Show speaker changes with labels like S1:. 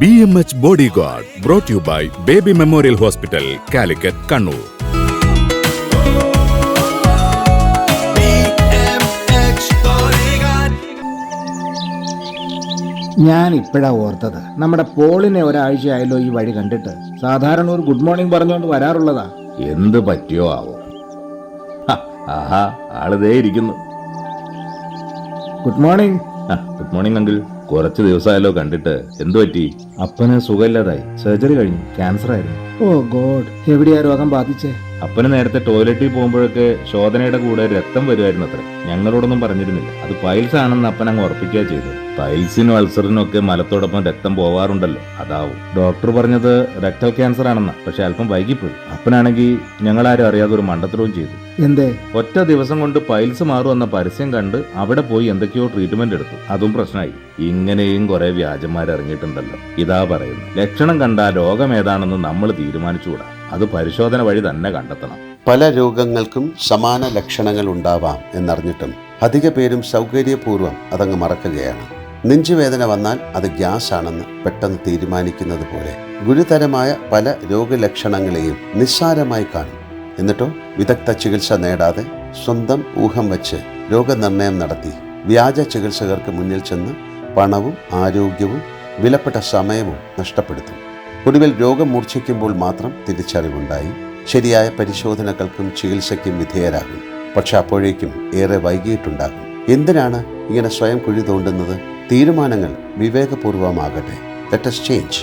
S1: B M H bodyguard brought you by baby memorial hospital Calicut Kannur
S2: ഞാൻ ഇപ്പോഴാ ഓർത്തത് നമ്മുടെ പോളിനെ ഒരാഴ്ചയായല്ലോ ഈ വഴി കണ്ടിട്ട് സാധാരണ ഒരു ഗുഡ് മോർണിംഗ് പറഞ്ഞുകൊണ്ട് വരാറുള്ളതാ
S3: എന്ത് പറ്റിയോ ആവോ ആഹാ ആളുതേ ഇരിക്കുന്നു
S2: good morning
S3: good morning uncle കുറച്ച് ദിവസമായല്ലോ കണ്ടിട്ട് എന്തു പറ്റി അപ്പന് സുഖമില്ലാതായി സർജറി കഴിഞ്ഞു ക്യാൻസർ ആയിരുന്നു
S2: ഓ ഗോഡ് എവിടെയാ രോഗം ബാധിച്ചേ
S3: അപ്പന് നേരത്തെ ടോയ്ലറ്റിൽ പോകുമ്പോഴൊക്കെ ശോധനയുടെ കൂടെ രക്തം വരുമായിരുന്നു അത്ര ഞങ്ങളോടൊന്നും പറഞ്ഞിരുന്നില്ല അത് പൈൽസ് ആണെന്ന് അപ്പൻ അങ്ങ് ഉറപ്പിക്കുക ചെയ്തു പൈൽസിനും അൾസറിനും ഒക്കെ മലത്തോടൊപ്പം രക്തം പോവാറുണ്ടല്ലോ അതാവും ഡോക്ടർ പറഞ്ഞത് റെക്ടൽ ക്യാൻസർ ആണെന്നാ പക്ഷെ അല്പം വൈകിപ്പോയി അപ്പനാണെങ്കിൽ ഞങ്ങളാരും അറിയാതെ ഒരു മണ്ടത്തരവും ചെയ്തു
S2: എന്തേ
S3: ഒറ്റ ദിവസം കൊണ്ട് പൈൽസ് മാറുമെന്ന പരസ്യം കണ്ട് അവിടെ പോയി എന്തൊക്കെയോ ട്രീറ്റ്മെന്റ് എടുത്തു അതും പ്രശ്നമായി ഇങ്ങനെയും കുറെ ഇറങ്ങിയിട്ടുണ്ടല്ലോ ഇതാ പറയുന്നു ലക്ഷണം കണ്ട രോഗം ഏതാണെന്ന് നമ്മൾ തീരുമാനിച്ചുകൂടാ അത് പരിശോധന വഴി തന്നെ കണ്ടെത്തണം
S4: പല രോഗങ്ങൾക്കും സമാന ലക്ഷണങ്ങൾ ഉണ്ടാവാം എന്നറിഞ്ഞിട്ടും അധിക പേരും സൗകര്യപൂർവ്വം അതങ്ങ് മറക്കുകയാണ് നെഞ്ചുവേദന വന്നാൽ അത് ഗ്യാസ് ആണെന്ന് പെട്ടെന്ന് തീരുമാനിക്കുന്നത് പോലെ ഗുരുതരമായ പല രോഗലക്ഷണങ്ങളെയും നിസ്സാരമായി കാണും എന്നിട്ടോ വിദഗ്ധ ചികിത്സ നേടാതെ സ്വന്തം ഊഹം വച്ച് രോഗനിർണയം നടത്തി വ്യാജ ചികിത്സകർക്ക് മുന്നിൽ ചെന്ന് പണവും ആരോഗ്യവും വിലപ്പെട്ട സമയവും നഷ്ടപ്പെടുത്തും ഒടുവിൽ രോഗം മൂർച്ഛിക്കുമ്പോൾ മാത്രം തിരിച്ചറിവുണ്ടായി ശരിയായ പരിശോധനകൾക്കും ചികിത്സയ്ക്കും വിധേയരാകും പക്ഷെ അപ്പോഴേക്കും ഏറെ വൈകിയിട്ടുണ്ടാകും എന്തിനാണ് ഇങ്ങനെ സ്വയം കുഴി തോണ്ടുന്നത് തീരുമാനങ്ങൾ വിവേകപൂർവമാകട്ടെ let's change